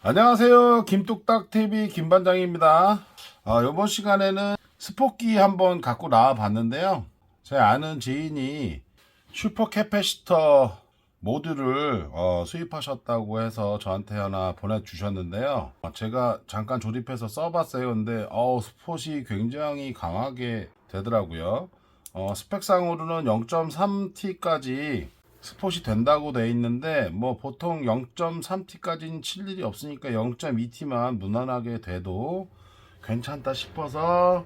안녕하세요. 김뚝딱TV 김반장입니다. 어, 이번 시간에는 스포키 한번 갖고 나와 봤는데요. 제 아는 지인이 슈퍼 캐패시터 모듈을 어, 수입하셨다고 해서 저한테 하나 보내주셨는데요. 어, 제가 잠깐 조립해서 써봤어요. 근데 어, 스폿이 굉장히 강하게 되더라고요. 어, 스펙상으로는 0.3T까지 스폿이 된다고 돼 있는데 뭐 보통 0.3T까지는 칠 일이 없으니까 0.2T만 무난하게 돼도 괜찮다 싶어서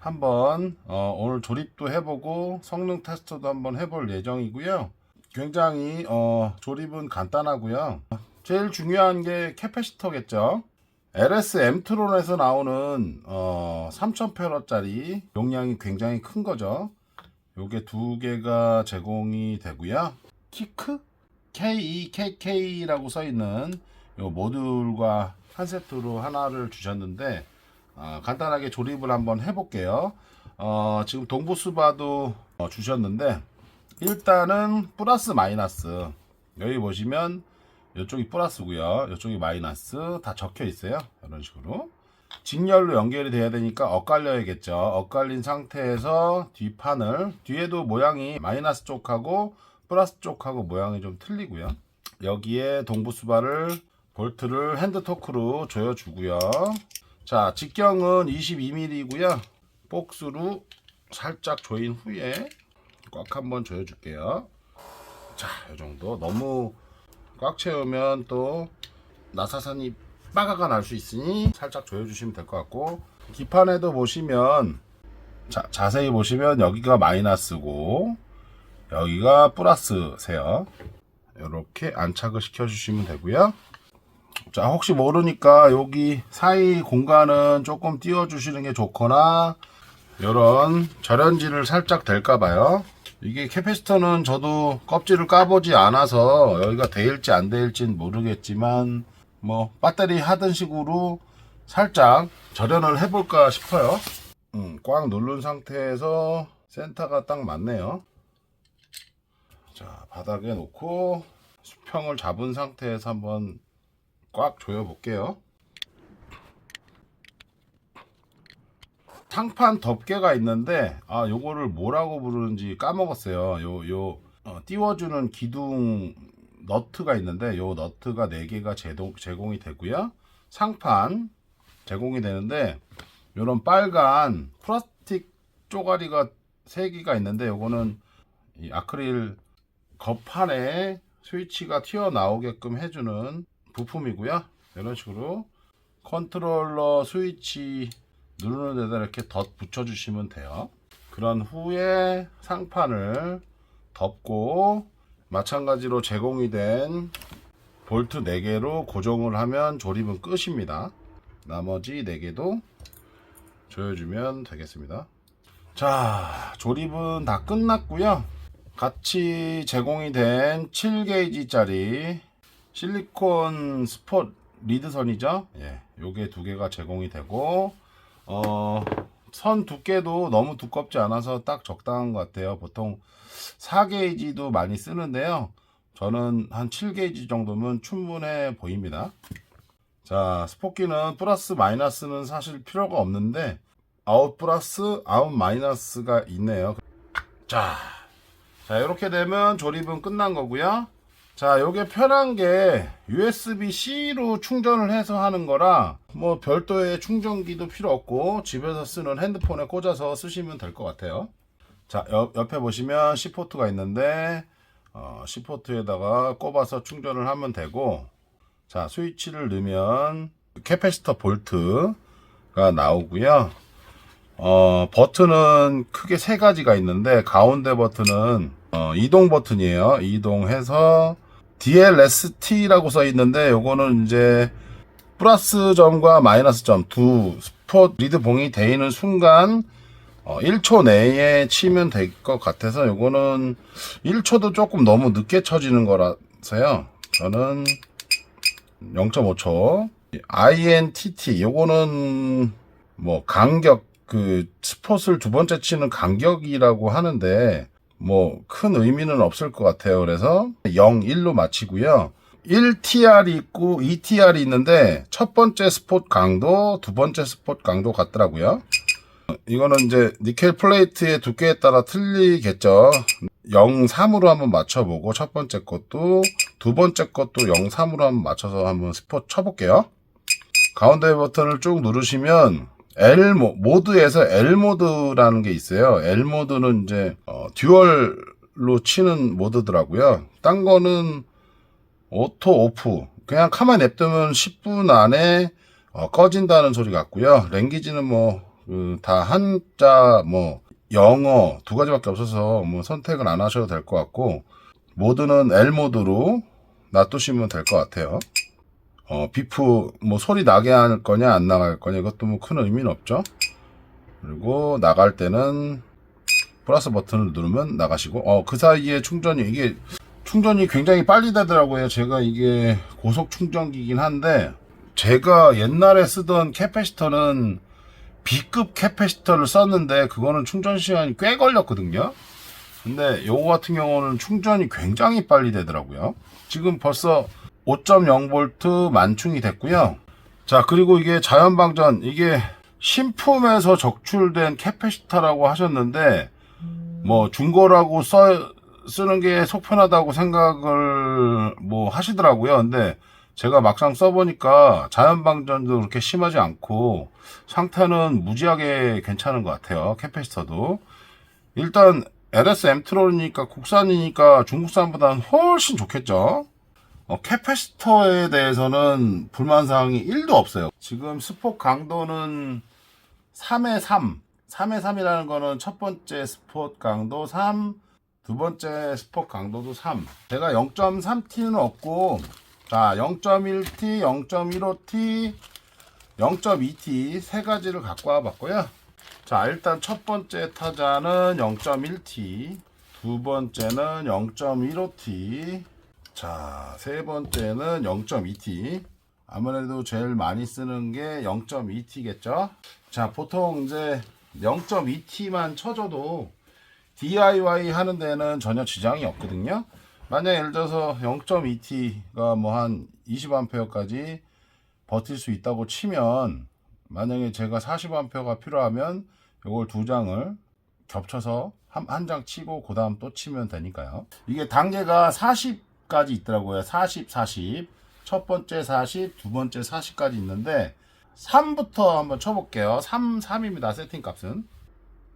한번 어, 오늘 조립도 해보고 성능 테스트도 한번 해볼 예정이고요. 굉장히 어, 조립은 간단하고요. 제일 중요한 게 캐패시터겠죠. LS 엠트론에서 나오는 어, 3000페러짜리 용량이 굉장히 큰 거죠. 요게 두 개가 제공이 되고요. 키크 KEKK라고 써 있는 요 모듈과 한 세트로 하나를 주셨는데 아, 간단하게 조립을 한번 해볼게요. 어, 지금 동부수바도 어, 주셨는데 일단은 플러스 마이너스 여기 보시면 이쪽이 플러스고요. 이쪽이 마이너스 다 적혀 있어요. 이런 식으로 직렬로 연결이 돼야 되니까 엇갈려야겠죠. 엇갈린 상태에서 뒷판을 뒤에도 모양이 마이너스 쪽하고 플러스 쪽하고 모양이 좀 틀리고요. 여기에 동부수바를 볼트를 핸드 토크로 조여주고요. 자, 직경은 22mm이고요. 복스로 살짝 조인 후에 꽉 한번 조여줄게요. 자, 이 정도. 너무 꽉 채우면 또 나사산이 빠가가 날 수 있으니 살짝 조여주시면 될 것 같고 기판에도 보시면 자, 자세히 보시면 여기가 마이너스고 여기가 플러스세요. 이렇게 안착을 시켜주시면 되고요. 자, 혹시 모르니까 여기 사이 공간은 조금 띄워주시는 게 좋거나 이런 절연지를 살짝 댈까봐요. 이게 캐패시터는 저도 껍질을 까보지 않아서 여기가 데일지 안 데일지는 모르겠지만 뭐 배터리 하던 식으로 살짝 절연을 해볼까 싶어요. 음, 꽉 누른 상태에서 센터가 딱 맞네요. 자, 바닥에 놓고 수평을 잡은 상태에서 한번 꽉 조여 볼게요. 상판 덮개가 있는데 아 요거를 뭐라고 부르는지 까먹었어요. 요요 어, 띄워주는 기둥 너트가 있는데 요 너트가 4개가 제동, 제공이 되고요. 상판 제공이 되는데 요런 빨간 플라스틱 쪼가리가 3개가 있는데 요거는 이 아크릴 겉판에 스위치가 튀어나오게끔 해주는 부품이고요. 이런 식으로 컨트롤러 스위치 누르는 데다 이렇게 덧 붙여주시면 돼요. 그런 후에 상판을 덮고 마찬가지로 제공이 된 볼트 4개로 고정을 하면 조립은 끝입니다. 나머지 4개도 조여주면 되겠습니다. 자, 조립은 다 끝났고요. 같이 제공이 된 7게이지짜리 실리콘 스폿 리드선이죠. 예, 요게 두 개가 제공이 되고 어, 선 두께도 너무 두껍지 않아서 딱 적당한 것 같아요. 보통 4게이지도 많이 쓰는데요. 저는 한 7게이지 정도면 충분해 보입니다. 자, 스포키는 플러스 마이너스는 사실 필요가 없는데 아웃 플러스 아웃 마이너스가 있네요. 자, 자 이렇게 되면 조립은 끝난 거고요. 자, 요게 편한 게 USB-C로 충전을 해서 하는 거라 뭐 별도의 충전기도 필요 없고 집에서 쓰는 핸드폰에 꽂아서 쓰시면 될 것 같아요. 자, 옆, 옆에 보시면 C포트가 있는데 어, C포트에다가 꼽아서 충전을 하면 되고 자, 스위치를 넣으면 캐패시터 볼트가 나오고요. 어, 버튼은 크게 세 가지가 있는데 가운데 버튼은 어, 이동 버튼이에요. 이동해서 DLST라고 써 있는데 요거는 이제 플러스 점과 마이너스 점 두 스포 리드 봉이 돼 있는 순간 어, 1초 내에 치면 될 것 같아서 요거는 1초도 조금 너무 늦게 쳐지는 거라서요. 저는 0.5초. INTT 요거는 뭐 간격 그 스폿을 두 번째 치는 간격이라고 하는데 뭐 큰 의미는 없을 것 같아요. 그래서 0, 1로 마치고요. 1TR이 있고 2TR이 있는데 첫 번째 스폿 강도, 두 번째 스폿 강도 같더라고요. 이거는 이제 니켈 플레이트의 두께에 따라 틀리겠죠. 03으로 한번 맞춰보고 첫 번째 것도 두 번째 것도 03으로 한번 맞춰서 한번 스폿 쳐볼게요. 가운데 버튼을 쭉 누르시면 L 모, 모드에서 L 모드라는 게 있어요. L 모드는 이제 어, 듀얼로 치는 모드더라고요. 딴 거는 오토 오프 그냥 가만히 냅두면 10분 안에 어, 꺼진다는 소리 같고요. 랭귀지는 뭐다 한자 뭐 영어 두 가지밖에 없어서 뭐 선택은 안 하셔도 될 것 같고 모드는 L 모드로 놔두시면 될 것 같아요. 어, 비프 뭐 소리 나게 할 거냐 안 나갈 거냐 이것도 뭐 큰 의미는 없죠. 그리고 나갈 때는 플러스 버튼을 누르면 나가시고 어 그 사이에 충전이 이게 충전이 굉장히 빨리 되더라고요. 제가 이게 고속 충전기긴 한데 제가 옛날에 쓰던 캐패시터는 B급 캐패시터를 썼는데 그거는 충전 시간이 꽤 걸렸거든요. 근데 요거 같은 경우는 충전이 굉장히 빨리 되더라고요. 지금 벌써 5.0V 만충이 됐고요. 자, 그리고 이게 자연방전, 이게 신품에서 적출된 캐패시터라고 하셨는데, 뭐, 중고라고 써, 쓰는 게 속편하다고 생각을 뭐 하시더라고요. 근데 제가 막상 써보니까 자연방전도 그렇게 심하지 않고 상태는 무지하게 괜찮은 것 같아요. 캐패시터도. 일단 LS 엠트롤이니까 국산이니까 중국산보다는 훨씬 좋겠죠. 어, 캐패시터에 대해서는 불만 사항이 1도 없어요. 지금 스폭 강도는 3에 3. 3에 3이라는 거는 첫 번째 스폿 강도 3, 두 번째 스폿 강도도 3. 제가 0.3T는 없고, 자, 0.1T, 0.15T, 0.2T 세 가지를 갖고 와 봤고요. 자, 일단 첫 번째 타자는 0.1T, 두 번째는 0.15T, 자, 세 번째는 0.2T. 아무래도 제일 많이 쓰는 게 0.2T겠죠? 자, 보통 이제 0.2T만 쳐줘도 DIY 하는 데는 전혀 지장이 없거든요. 만약 예를 들어서 0.2T가 뭐 한 20A까지 버틸 수 있다고 치면 만약에 제가 40A가 필요하면 이걸 두 장을 겹쳐서 한한장 치고 그 다음 또 치면 되니까요. 이게 단계가 40 까지 있더라고요. 40, 40. 첫 번째 40, 두 번째 40까지 있는데 3부터 한번 쳐볼게요. 3, 3입니다. 세팅 값은.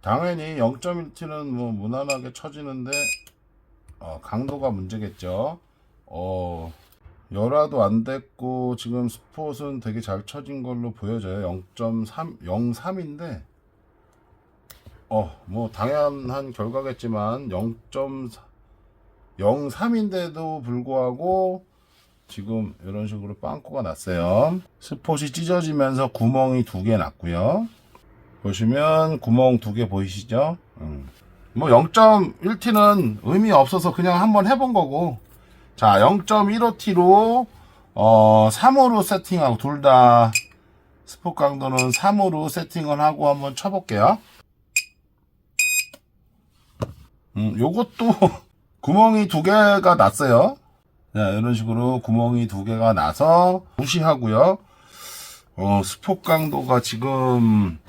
당연히 0.1T는 뭐 무난하게 쳐지는데 어, 강도가 문제겠죠. 어, 열화도 안 됐고 지금 스폿은 되게 잘 쳐진 걸로 보여져요. 0.3, 03인데 어, 뭐 당연한 결과겠지만 0.03인데도 불구하고 지금 이런 식으로 빵꾸가 났어요. 스폿이 찢어지면서 구멍이 두 개 났고요. 보시면 구멍 두 개 보이시죠? 음. 뭐 0.1T는 의미 없어서 그냥 한번 해본 거고 자 0.15T로 어 3으로 세팅하고 둘 다 스포 강도는 3으로 세팅을 하고 한번 쳐볼게요 음 요것도 구멍이 두 개가 났어요 자 이런 식으로 구멍이 두 개가 나서 무시하고요 어 스포 강도가 지금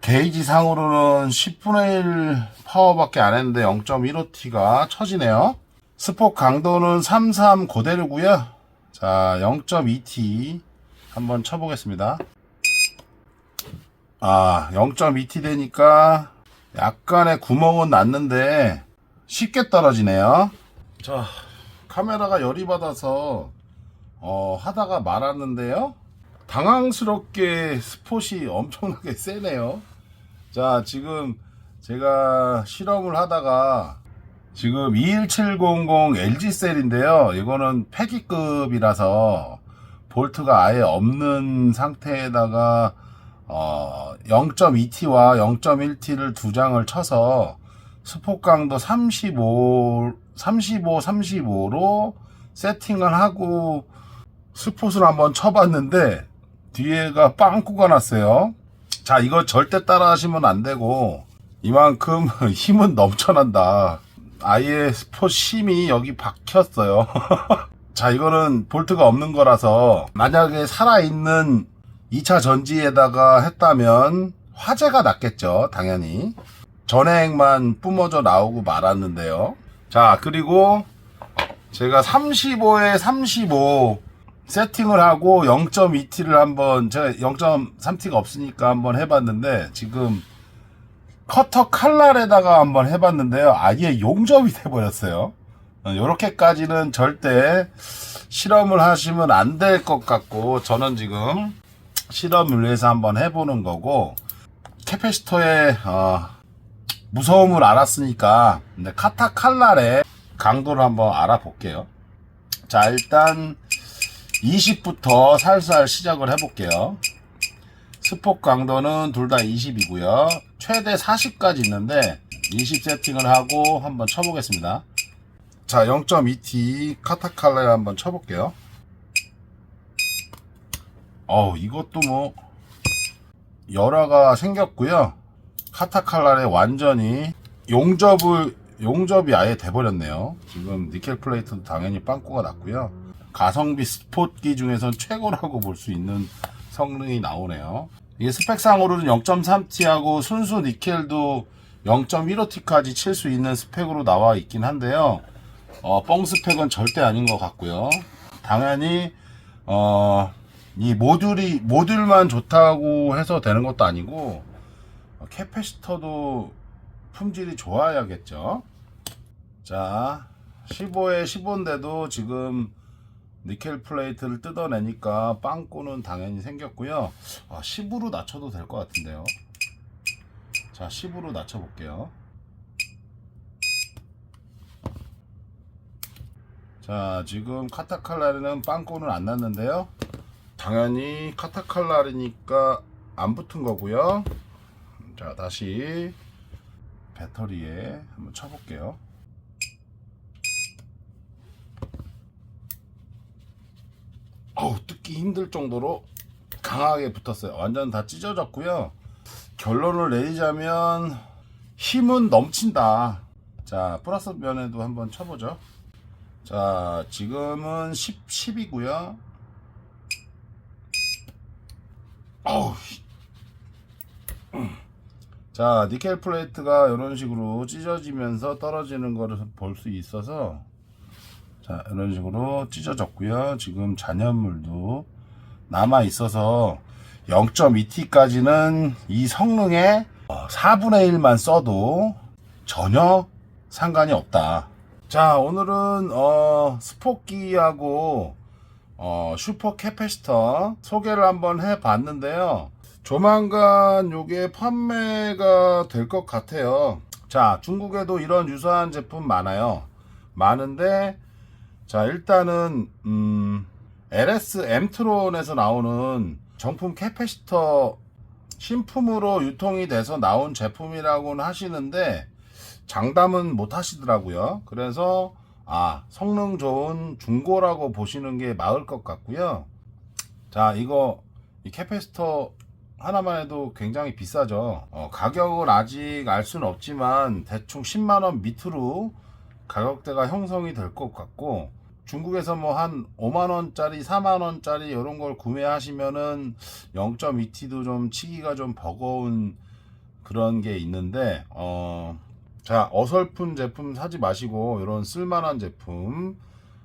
게이지 상으로는 10분의 1 파워밖에 안 했는데 0.15T가 쳐지네요. 스폭 강도는 33 그대로고요. 자, 0.2T 한번 쳐보겠습니다. 아, 0.2T 되니까 약간의 구멍은 났는데 쉽게 떨어지네요. 자, 카메라가 열이 받아서 어, 하다가 말았는데요. 당황스럽게 스폿이 엄청나게 세네요. 자, 지금 제가 실험을 하다가 지금 21700 LG셀인데요. 이거는 폐기급이라서 볼트가 아예 없는 상태에다가 어 0.2T와 0.1T를 두 장을 쳐서 스폭 강도 35, 35, 35로 세팅을 하고 스폿을 한번 쳐봤는데 뒤에가 빵꾸가 났어요. 자, 이거 절대 따라 하시면 안 되고, 이만큼 힘은 넘쳐난다. 아예 스포 심이 여기 박혔어요. 자, 이거는 볼트가 없는 거라서 만약에 살아있는 2차 전지에다가 했다면 화재가 났겠죠. 당연히. 전해액만 뿜어져 나오고 말았는데요. 자, 그리고 제가 35에 35 세팅을 하고 0.2T를 한번 제가 0.3T가 없으니까 한번 해봤는데 지금 커터 칼날에다가 한번 해봤는데요. 아예 용접이 돼버렸어요. 이렇게까지는 절대 실험을 하시면 안 될 것 같고 저는 지금 실험을 위해서 한번 해보는 거고 캐패시터의 어, 무서움을 알았으니까 근데 카타 칼날의 강도를 한번 알아볼게요. 자 일단 20부터 살살 시작을 해볼게요. 스폭 강도는 둘 다 20이고요. 최대 40까지 있는데 20 세팅을 하고 한번 쳐보겠습니다. 자 0.2T 카타칼라를 한번 쳐볼게요. 어 이것도 뭐 열화가 생겼고요. 카타칼라에 완전히 용접을 용접이 아예 돼버렸네요. 지금 니켈 플레이트도 당연히 빵꾸가 났고요. 가성비 스포츠기 중에선 최고라고 볼 수 있는 성능이 나오네요. 이게 스펙상으로는 0.3T하고 순수 니켈도 0.15T까지 칠 수 있는 스펙으로 나와 있긴 한데요. 어, 뻥 스펙은 절대 아닌 것 같고요. 당연히 어, 이 모듈이 모듈만 좋다고 해서 되는 것도 아니고 어, 캐패시터도 품질이 좋아야겠죠. 자, 15에 15인데도 지금 니켈 플레이트를 뜯어내니까 빵꾸는 당연히 생겼고요. 아, 10으로 낮춰도 될 것 같은데요. 자, 10으로 낮춰 볼게요. 자, 지금 카타칼라리는 빵꾸는 안 났는데요. 당연히 카타칼라리니까 안 붙은 거고요. 자, 다시 배터리에 한번 쳐볼게요. 어우, 뜯기 힘들 정도로 강하게 붙었어요. 완전 다 찢어졌고요. 결론을 내리자면 힘은 넘친다. 자, 플러스 면에도 한번 쳐보죠. 자, 지금은 10, 10이고요. 어우. 씨. 음. 자, 니켈 플레이트가 이런 식으로 찢어지면서 떨어지는 거를 볼수 있어서 자, 이런 식으로 찢어졌고요. 지금 잔여물도 남아 있어서 0.2T까지는 이 성능의 4분의 1만 써도 전혀 상관이 없다. 자, 오늘은 어, 스포키하고 어, 슈퍼 캐패시터 소개를 한번 해 봤는데요. 조만간 요게 판매가 될 것 같아요. 자, 중국에도 이런 유사한 제품 많아요. 많은데 자, 일단은 음, LS 엠트론에서 나오는 정품 캐패시터 신품으로 유통이 돼서 나온 제품이라고는 하시는데 장담은 못 하시더라고요. 그래서 아, 성능 좋은 중고라고 보시는 게 맞을 것 같고요. 자, 이거 이 캐패시터 하나만 해도 굉장히 비싸죠. 어, 가격을 아직 알 수는 없지만 대충 10만 원 밑으로 가격대가 형성이 될 것 같고 중국에서 뭐 한 5만 원짜리, 4만 원짜리 이런 걸 구매하시면은 0.2T도 좀 치기가 좀 버거운 그런 게 있는데 어, 자 어설픈 제품 사지 마시고 이런 쓸만한 제품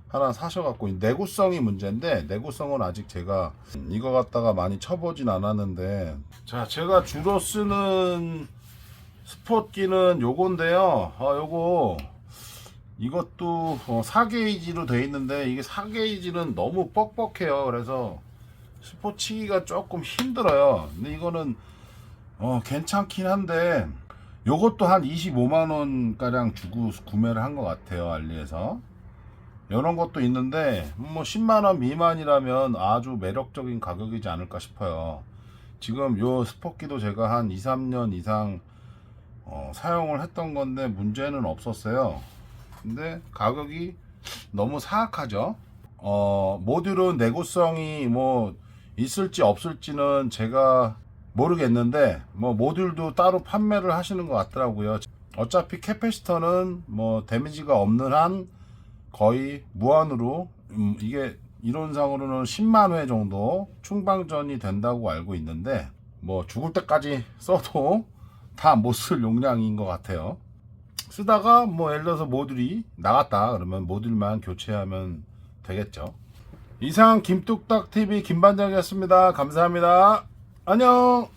하나 사셔갖고 내구성이 문제인데 내구성은 아직 제가 이거 갖다가 많이 쳐보진 않았는데 자 제가 주로 쓰는 스포츠기는 요건데요. 아 요거 이것도 어, 4게이지로 되어 있는데 이게 4게이지는 너무 뻑뻑해요. 그래서 스포츠기가 조금 힘들어요. 근데 이거는 어, 괜찮긴 한데 요것도 한 25만원 가량 주고 구매를 한 것 같아요 알리에서 이런 것도 있는데 뭐 10만원 미만이라면 아주 매력적인 가격이지 않을까 싶어요. 지금 요 스포키도 제가 한 2, 3년 이상 어, 사용을 했던 건데 문제는 없었어요. 근데 가격이 너무 사악하죠. 어, 모듈은 내구성이 뭐 있을지 없을지는 제가 모르겠는데 뭐 모듈도 따로 판매를 하시는 것 같더라고요. 어차피 캐패시터는 뭐 데미지가 없는 한 거의 무한으로 음, 이게 이론상으로는 10만 회 정도 충방전이 된다고 알고 있는데 뭐 죽을 때까지 써도 다 못 쓸 용량인 것 같아요. 쓰다가 뭐 예를 들어서 모듈이 나갔다 그러면 모듈만 교체하면 되겠죠. 이상 김뚝딱 TV 김반장이었습니다. 감사합니다. 안녕.